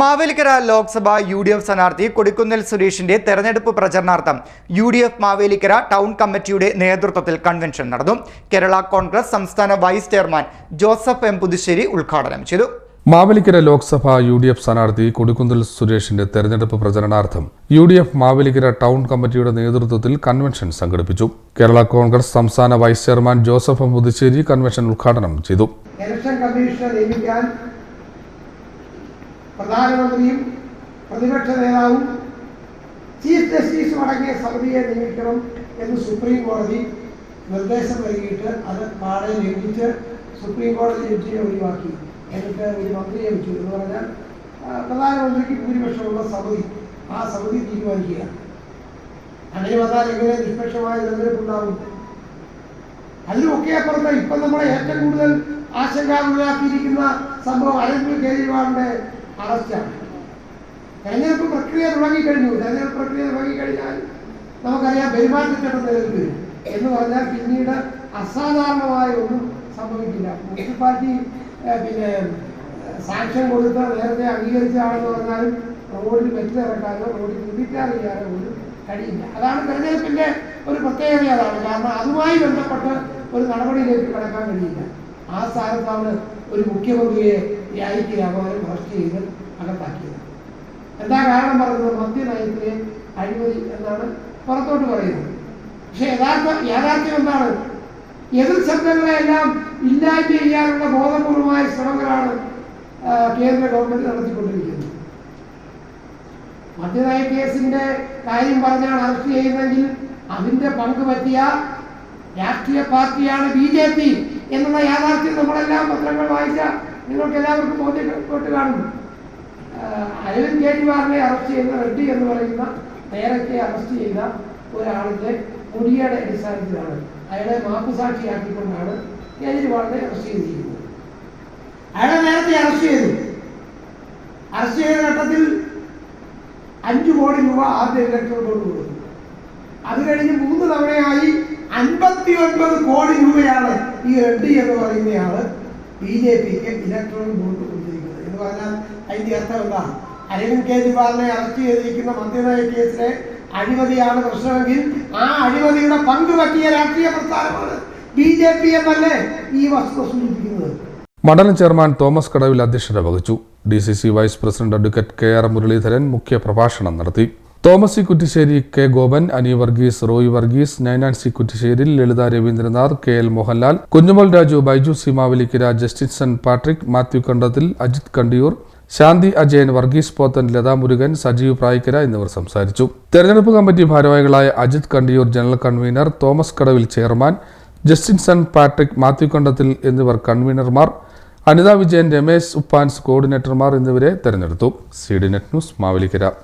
Mavelikara Lok Sabha U D F സ്ഥാനാർത്ഥി കൊടിക്കുന്നിൽ സുരേഷിന്റെ തെരഞ്ഞെടുപ്പ് പ്രചരണാർത്ഥം U D F Mavelikara town കമ്മിറ്റിയുടെ നേതൃത്വത്തിൽ കൺവെൻഷൻ നടന്നു. കേരള കോൺഗ്രസ് സംസ്ഥാന vice chairman Joseph M Puthussery ഉദ്ഘാടനം ചെയ്തു. Mavelikara Lok Sabha U D F സ്ഥാനാർത്ഥി കൊടിക്കുന്നിൽ സുരേഷിന്റെ തെരഞ്ഞെടുപ്പ് പ്രചരണാർത്ഥം U D F Mavelikara town കമ്മിറ്റിയുടെ നേതൃത്വത്തിൽ കൺവെൻഷൻ സംഘടിപ്പിച്ചു. കേരള കോൺഗ്രസ് സംസ്ഥാന vice chairman Joseph M Puthussery convention ഉദ്ഘാടനം ചെയ്തു. ഇലക്ഷൻ കമ്മീഷനെ നിയമിക്കാൻ പ്രധാനമന്ത്രിയും പ്രതിപക്ഷ നേതാവും ചീഫ് ജസ്റ്റിസും അടങ്ങിയ സമിതിയെ നിയമിക്കണം എന്ന് സുപ്രീം കോടതി നിർദ്ദേശം നൽകിയിട്ട് അത് പാടെ ലംഘിച്ച് സുപ്രീം കോടതി ജഡ്ജിയെ ഒഴിവാക്കി. എന്നിട്ട് ഒരു മന്ത്രിയെ വെച്ചു. എന്ന് പറഞ്ഞാൽ പ്രധാനമന്ത്രിക്ക് ഭൂരിപക്ഷമുള്ള സമിതി. ആ സമിതി തീരുമാനിക്കുക. അങ്ങനെ വന്നാൽ എങ്ങനെ നിഷ്പക്ഷമായ തെരഞ്ഞെടുപ്പ് ഉണ്ടാവും? അതിലുമൊക്കെ അപ്പുറത്ത് ഇപ്പം നമ്മളെ ഏറ്റവും കൂടുതൽ ആശങ്കാകുലരാക്കിയിരിക്കുന്ന സംഭവം അരവിന്ദ് കേജ്രിവാളിന്റെ അറസ്റ്റാണ്. തെരഞ്ഞെടുപ്പ് പ്രക്രിയ തുടങ്ങിക്കഴിഞ്ഞു. തെരഞ്ഞെടുപ്പ് പ്രക്രിയ തുടങ്ങിക്കഴിഞ്ഞാൽ നമുക്കറിയാം പെരുമാറ്റച്ചട്ടം നിലനിൽക്കുക എന്ന് പറഞ്ഞാൽ പിന്നീട് അസാധാരണമായ ഒന്നും സംഭവിക്കില്ല. മുനിസിപ്പാലിറ്റി പിന്നെ സാക്ഷ്യം കൊടുത്ത് നേരത്തെ അംഗീകരിച്ചതാണെന്ന് പറഞ്ഞാലും റോഡിൽ വെച്ചിറക്കാനോ റോഡിൽ നിർമ്മിക്കാറില്ലാനോ ഒന്നും കഴിയില്ല. അതാണ് തെരഞ്ഞെടുപ്പിന്റെ ഒരു പ്രത്യേകത. അതാണ് കാരണം അതുമായി ബന്ധപ്പെട്ട് ഒരു നടപടിയിലേക്ക് കടക്കാൻ കഴിയില്ല. ആ സ്ഥാനത്താണ് ഒരു മുഖ്യമന്ത്രിയെ യായിക്ക് രാമാനും അറസ്റ്റ് ചെയ്ത് അകത്താക്കിയത് എന്താ കാരണം പറയുന്നത്? മദ്യനയത്തിലെ അഴിമതി എന്നാണ് പുറത്തോട്ട് പറയുന്നത്. പക്ഷെ യഥാർത്ഥ യാഥാർത്ഥ്യം എന്താണ്? എതിർ ശബ്ദങ്ങളെല്ലാം ഇല്ലായ്മ ചെയ്യാനുള്ള ബോധപൂർവമായ ശ്രമങ്ങളാണ് കേന്ദ്ര ഗവൺമെന്റ് നടത്തിക്കൊണ്ടിരിക്കുന്നത്. മദ്യനയ കേസിന്റെ കാര്യം പറഞ്ഞാണ് അറസ്റ്റ് ചെയ്യുന്നതെങ്കിൽ അതിന്റെ പങ്ക് പറ്റിയ രാഷ്ട്രീയ പാർട്ടിയാണ് ബി ജെ പി. എന്നുള്ള യാഥാർത്ഥ്യം നമ്മളെല്ലാം പത്രങ്ങൾ വായിച്ച നിങ്ങൾക്ക് എല്ലാവർക്കും ബോധ്യപ്പെട്ട് കാണും. ആഹ് അരവിന്ദ് കെജ്രിവാളിനെ അറസ്റ്റ് ചെയ്യുന്ന റെഡ്ഡി എന്ന് പറയുന്ന നേരത്തെ അറസ്റ്റ് ചെയ്ത ഒരാളുടെ മുടിയുടെ അടിസ്ഥാനത്തിലാണ്. അയാളെ മാപ്പുസാക്ഷിയാക്കിക്കൊണ്ടാണ് കേജ്രിവാളിനെ അറസ്റ്റ് ചെയ്തിരിക്കുന്നത്. അയാളെ നേരത്തെ അറസ്റ്റ് ചെയ്തു. അറസ്റ്റ് ചെയ്ത ഘട്ടത്തിൽ അഞ്ചു കോടി രൂപ ആദ്യ ഇലക്ട്രൽ ബോർഡ് കൊടുത്തു. അത് കഴിഞ്ഞ് മൂന്ന് തവണയായി അൻപത്തി ഒൻപത് കോടി ഈ റെഡ്ഡി എന്ന് പറയുന്നയാൾ ബി ജെ പിക്ക് ഇലക്ട്രൽ വോട്ട് കൊടുത്തിരിക്കുന്നത്. എന്ന് പറഞ്ഞാൽ അതിന്റെ അർത്ഥം എന്താ? അരവിന്ദ് കെജ്രിവാളിനെ അറസ്റ്റ് ചെയ്തിരിക്കുന്ന മന്ത്രിനായ കേസിലെ അഴിമതിയാണ് പ്രശ്നമെങ്കിൽ ആ അഴിമതിയുടെ പങ്ക് പറ്റിയ രാഷ്ട്രീയ പ്രസ്ഥാനമാണ് ബി ജെ പി എന്നല്ലേ ഈ വസ്തു സൂചിപ്പിക്കുന്നത്. മണ്ഡലം ചെയർമാൻ തോമസ് കടവിൽ അധ്യക്ഷത വഹിച്ചു. D C C vice president advocate K R Muraleedharan മുഖ്യ പ്രഭാഷണം നടത്തി. Thomas C Kuttissery K Gopan Ani Varghese Roy Varghese Nainan C Kuttissery Lalitha Ravindranath K L Mohanlal Kunjumal Raju Baiju C Mavelikara Justinson Patrick Mathew Kandathil Ajith Kandiyoor Shanthi Ajayan Varghese Pothen Latha Murugan Sajeev Prayikkara എന്നിവർ സംസാരിച്ചു. തെരഞ്ഞെടുപ്പ് committee ഭാരവാഹികളായ Ajith Kandiyoor general convener Thomas Kadavil chairman Justinson Patrick Mathew Kandathil എന്നിവർ കൺവീനർമാർ അനിത വിജയൻ രമേശ് ഉപ്പാൻസ് കോർഡിനേറ്റർമാർ എന്നിവരെ തെരഞ്ഞെടുത്തു. C D net news Mavelikara.